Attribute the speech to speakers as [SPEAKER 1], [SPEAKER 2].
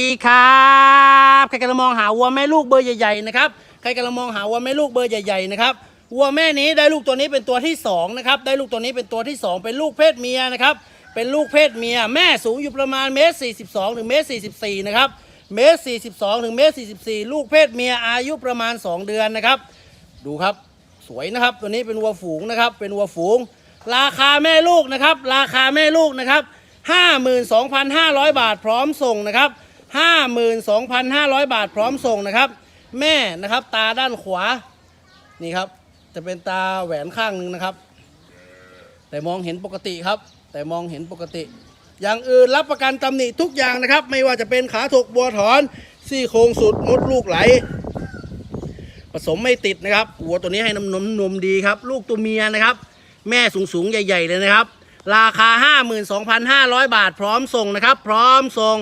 [SPEAKER 1] ดีครับใครกำลังมองหาวัวแม่ลูกเบอร์ใหญ่ๆนะครับใครกำลังมองหาวัวแม่ลูกเบอร์ใหญ่ๆนะครับวัวแม่นี้ได้ลูกตัวนี้เป็นตัวที่สองนะครับได้ลูกตัวนี้เป็นตัวที่สองเป็นลูกเพศเมียนะครับเป็นลูกเพศเมีย แม่สูงอยู่ประมาณเมตรสี่สิบสองถึงเมตรสี่สิบสี่นะครับเมตรสี่สิบสองถึงเมตรสี่สิบสี่ลูกเพศเมียอายุประมาณสองเดือนนะครับ ดูครับสวยนะครับตัวนี้เป็นวัวฝูงนะครับเป็นวัวฝูง ราคาแม่ลูกนะครับราคาแม่ลูกนะครับ52,500บาทพร้อมส่งนะครับ 52,500 บาทพร้อมส่งนะครับ แม่นะครับตาด้านขวานี่ครับ จะเป็นตาแหวนข้างหนึ่งนะครับ แต่มองเห็นปกติครับ แต่มองเห็นปกติ อย่างอื่นรับประกันตำหนิทุกอย่างนะครับ ไม่ว่าจะเป็นขาถกบัวถอนซี่โครงสุดมดลูกไหล ผสมไม่ติดนะครับวัวตัวนี้ให้น้ำนมนมดีครับ ลูกตัวเมียนะครับ แม่สูงสูงใหญ่ ๆ เลยนะครับ ราคา 52,500 บาทพร้อมส่งนะครับ พร้อมส่ง